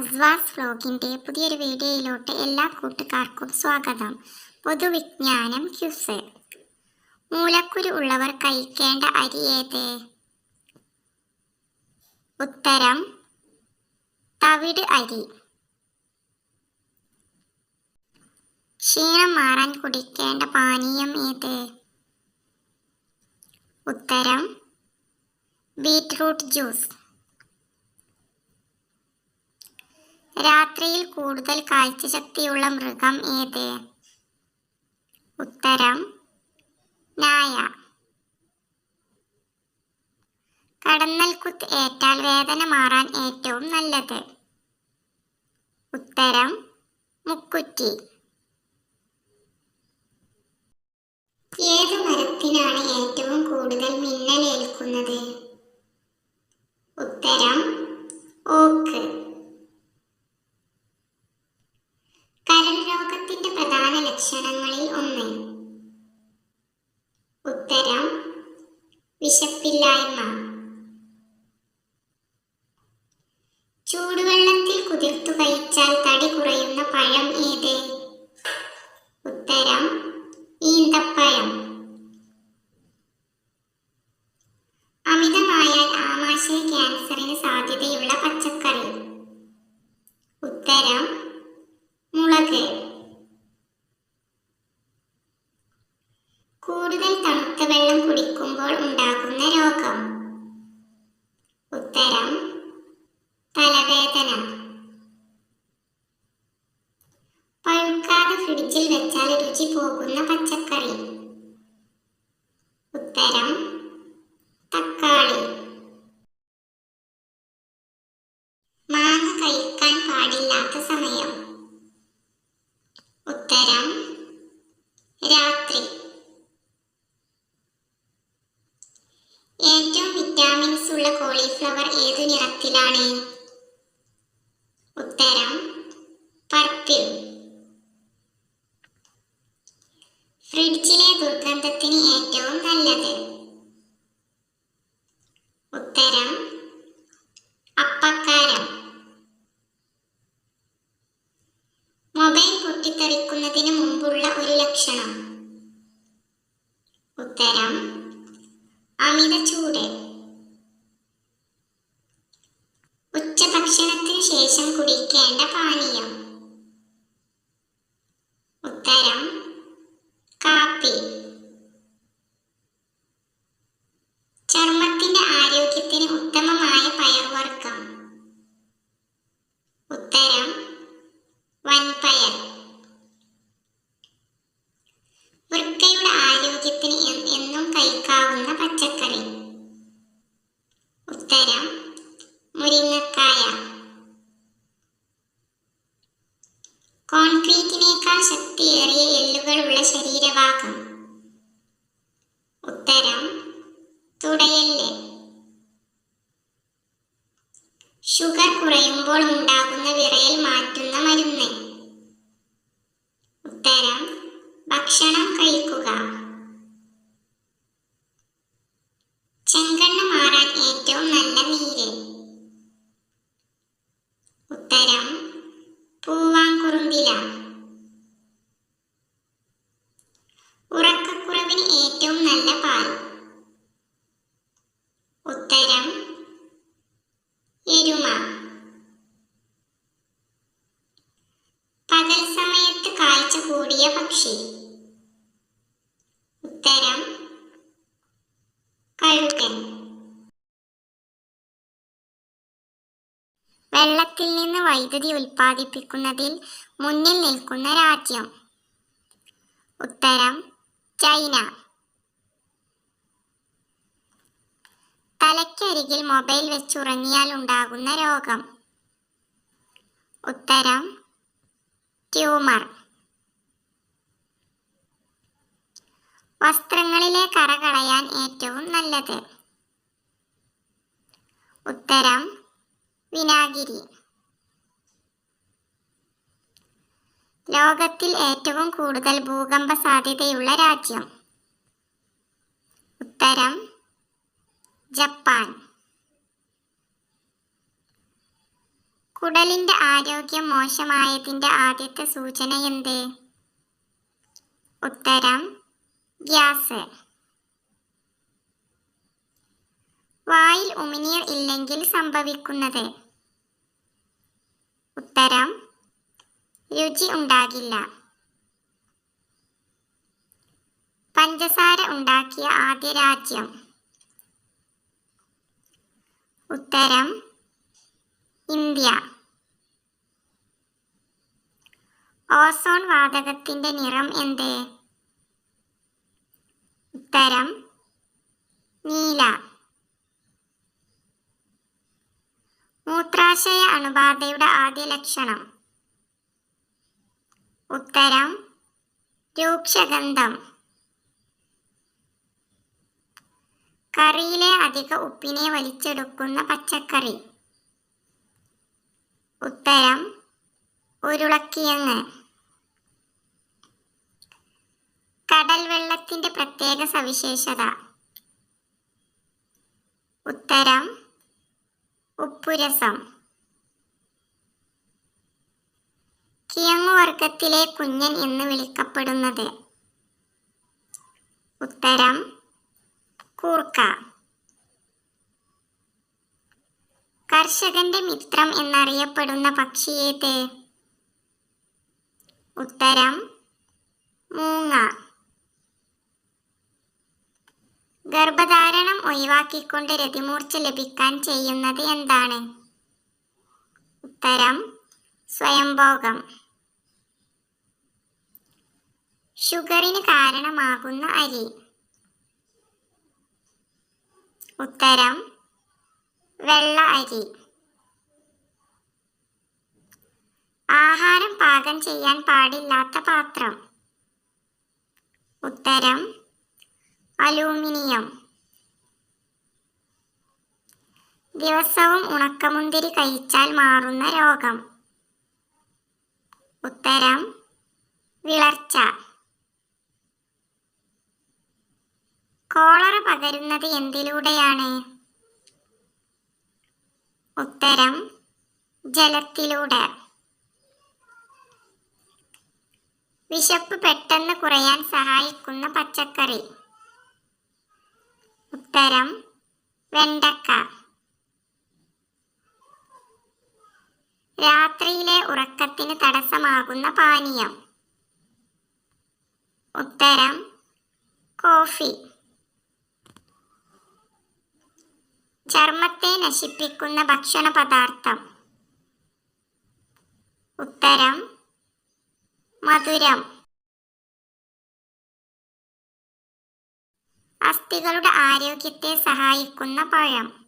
അസ്വാസ് വ്ലോഗിന്റെ പുതിയൊരു വീഡിയോയിലോട്ട് എല്ലാ കൂട്ടുകാർക്കും സ്വാഗതം. പൊതുവിജ്ഞാനം ക്യുസ്. മൂലക്കുരു ഉള്ളവർ കഴിക്കേണ്ട അരി ഏത്? ഉത്തരം തവിട് അരി. ക്ഷീണം മാറാൻ കുടിക്കേണ്ട പാനീയം ഏത്? ഉത്തരം ബീറ്റ്റൂട്ട് ജ്യൂസ്. രാത്രിയിൽ കൂടുതൽ കാഴ്ചശക്തിയുള്ള മൃഗം ഏത്? ഉത്തരം നായ. കടന്നൽ കുത്ത് ഏറ്റാൽ വേദന മാറാൻ ഏറ്റവും നല്ലത്. ഉത്തരം മുക്കുറ്റി. ഏത് മരത്തിനാണ് ഏറ്റവും കൂടുതൽ മിന്നലേൽക്കുന്നത്? ഉത്തരം ഓക്ക്. കഴിച്ചാൽ തടി കുറയുന്ന പഴം ഏത്? ഉത്തരം ഈന്തപ്പഴം. അമിതമായാൽ ആമാശയ ക്യാൻസറിന് സാധ്യതയുള്ള പച്ചക്കറി. ഉത്തരം മുളക്. കൂടുതൽ തണുത്ത വെള്ളം കുടിക്കുമ്പോൾ ഉണ്ടാകുന്ന രോഗം. ഉത്തരം തലവേദന. ഫ്രിഡ്ജിൽ വെച്ചാൽ രുചി പോകുന്ന പച്ചക്കറി. ഉത്തരം തക്കാളി. മാങ്ങ കഴിക്കാൻ പാടില്ലാത്ത സമയം. ഉത്തരം രാത്രി. ഏറ്റവും വിറ്റാമിൻസ് ഉള്ള കോളിഫ്ലവർ ഏതു നിറത്തിലാണ്? ഉത്തരം പർപ്പിൾ. ഫ്രിഡ്ജിലെ ദുർഗന്ധത്തിന് ഏറ്റവും നല്ലത്. ഉത്തരം അപ്പക്കാരം. മൊബൈൽ പൊട്ടിത്തെറിക്കുന്നതിന് മുമ്പുള്ള ഒരു ലക്ഷണം. ഉത്തരം അമിത ചൂട്. ഉച്ചഭക്ഷണത്തിന് ശേഷം കുടിക്കേണ്ട പാനീയം. ഉത്തരം ഉത്തരം മുരിങ്ങക്കായ. കോൺക്രീറ്റിനേക്കാൾ ശക്തിയേറിയ എല്ലുകളുള്ള ശരീരഭാഗം. ഉത്തരം തുടയല്ല്. ഷുഗർ കുറയുമ്പോൾ ഉണ്ടാകുന്ന വിറയൽ മാറ്റുന്ന മരുന്ന്. ഉത്തരം ഭക്ഷണം കഴിക്കുക. ഉറക്കക്കുറവിന് ഏറ്റവും നല്ല പാൽ ഉത്തരം എരുമ. പകൽ സമയത്ത് കാഴ്ച കൂടിയ പക്ഷി. ഉത്തരം കഴുകൻ. വെള്ളത്തിൽ നിന്ന് വൈദ്യുതി ഉൽപ്പാദിപ്പിക്കുന്നതിൽ മുന്നിൽ നിൽക്കുന്ന രാജ്യം. ഉത്തരം ചൈന. തലയ്ക്കരികിൽ മൊബൈൽ വെച്ചുറങ്ങിയാൽ ഉണ്ടാകുന്ന രോഗം. ഉത്തരം ട്യൂമർ. വസ്ത്രങ്ങളിലെ കറ കളയാൻ ഏറ്റവും നല്ലത്. ഉത്തരം വിനാഗിരി. ലോകത്തിൽ ഏറ്റവും കൂടുതൽ ഭൂകമ്പ സാധ്യതയുള്ള രാജ്യം. ഉത്തരം ജപ്പാൻ. കുടലിന്റെ ആരോഗ്യം മോശമായതിന്റെ ആദ്യത്തെ സൂചന എന്ത്? ഉത്തരം ഗ്യാസ്. വായിൽ ഉമിനീർ ഇല്ലെങ്കിൽ സംഭവിക്കുന്നത്? ഉത്തരം രുചി ഉണ്ടാകില്ല. പഞ്ചസാര ഉണ്ടാക്കിയ ആദ്യ രാജ്യം. ഉത്തരം ഇന്ത്യ. ഓസോൺ വാതകത്തിന്റെ നിറം എന്ത്? ഉത്തരം നീല. മൂത്രാശയ അണുബാധയുടെ ആദ്യ ലക്ഷണം. ഉത്തരം രൂക്ഷഗന്ധം. കറിയിലെ അധിക ഉപ്പിനെ വലിച്ചെടുക്കുന്ന പച്ചക്കറി. ഉത്തരം ഉരുളക്കിയങ്ങ് കടൽ വെള്ളത്തിന്റെ പ്രത്യേക സവിശേഷത. ഉത്തരം ഉപ്പുരസം. കിഴങ്ങുവർഗത്തിലെ കുഞ്ഞൻ എന്ന് വിളിക്കപ്പെടുന്നത്. ഉത്തരം കൂർക്ക. കർഷകന്റെ മിത്രം എന്നറിയപ്പെടുന്ന പക്ഷി ഏത്? ഉത്തരം മൂങ്ങ. ഗർഭധാരണം ഒഴിവാക്കിക്കൊണ്ട് രതിമൂർച്ച ലഭിക്കാൻ ചെയ്യുന്നത് എന്താണ്? ഉത്തരം സ്വയംഭോഗം. ഷുഗറിന് കാരണമാകുന്ന അരി. ഉത്തരം വെള്ള അരി. ആഹാരം പാകം ചെയ്യാൻ പാടില്ലാത്ത പാത്രം. ഉത്തരം അലൂമിനിയം. ദിവസവും ഉണക്കമുന്തിരി കഴിച്ചാൽ മാറുന്ന രോഗം. ഉത്തരം വിളർച്ച. കോളറ പകരുന്നത് എന്തിലൂടെയാണ്? ഉത്തരം ജലത്തിലൂടെ. വിശപ്പ് പെട്ടെന്ന് കുറയാൻ സഹായിക്കുന്ന പച്ചക്കറി. ഉത്തരം വെണ്ടക്ക. രാത്രിയിലെ ഉറക്കത്തിന് തടസ്സമാകുന്ന പാനീയം. ഉത്തരം കോഫി. ചർമ്മത്തെ നശിപ്പിക്കുന്ന ഭക്ഷണ പദാർത്ഥം ഉത്തരം മധുരം. അസ്ഥികളുടെ ആരോഗ്യത്തെ സഹായിക്കുന്ന പഴം.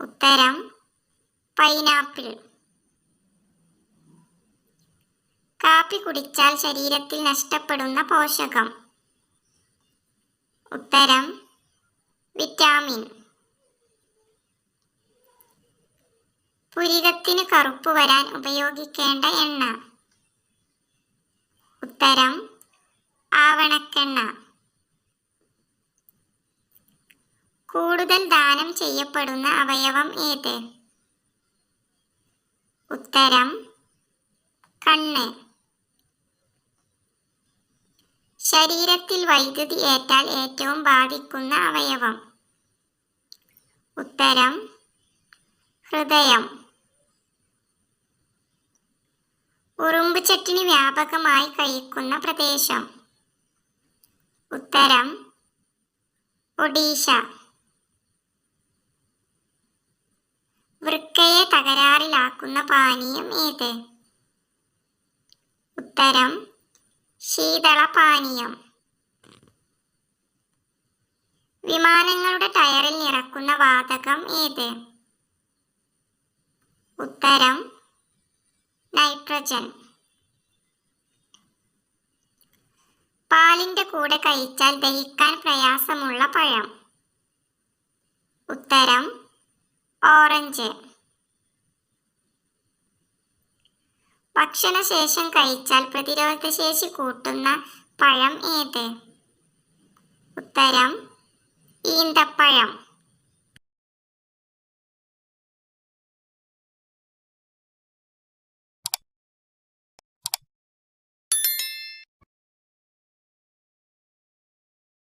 ഉത്തരം പൈനാപ്പിൾ. കാപ്പി കുടിച്ചാൽ ശരീരത്തിൽ നഷ്ടപ്പെടുന്ന പോഷകം. ഉത്തരം വിറ്റാമിൻ. പുരികത്തിന് കറുപ്പ് വരാൻ ഉപയോഗിക്കേണ്ട എണ്ണ. ഉത്തരം ആവണക്കെണ്ണ. കൂടുതൽ ദാനം ചെയ്യപ്പെടുന്ന അവയവം ഏത്? ഉത്തരം കണ്ണ്. ശരീരത്തിൽ വൈദ്യുതി ഏറ്റാൽ ഏറ്റവും ബാധിക്കുന്ന അവയവം. ഉത്തരം ഹൃദയം. ഉറുമ്പ് ചട്ടിനി വ്യാപകമായി കഴിക്കുന്ന പ്രദേശം. ഉത്തരം ഒഡീഷ. വൃക്കയെ തകരാറിലാക്കുന്ന പാനീയം ഏത്? ഉത്തരം ശീതള പാനീയം വിമാനങ്ങളുടെ ടയറിൽ നിറക്കുന്ന വാതകം ഏത്? ഉത്തരം നൈട്രജൻ. പാലിന്റെ കൂടെ കഴിച്ചാൽ ദഹിക്കാൻ പ്രയാസമുള്ള പഴം. ഉത്തരം ഓറഞ്ച്. ഭക്ഷണശേഷം കഴിച്ചാൽ പ്രതിരോധശേഷി കൂട്ടുന്ന പഴം ഏത്? ഉത്തരം ഈന്തപ്പഴം.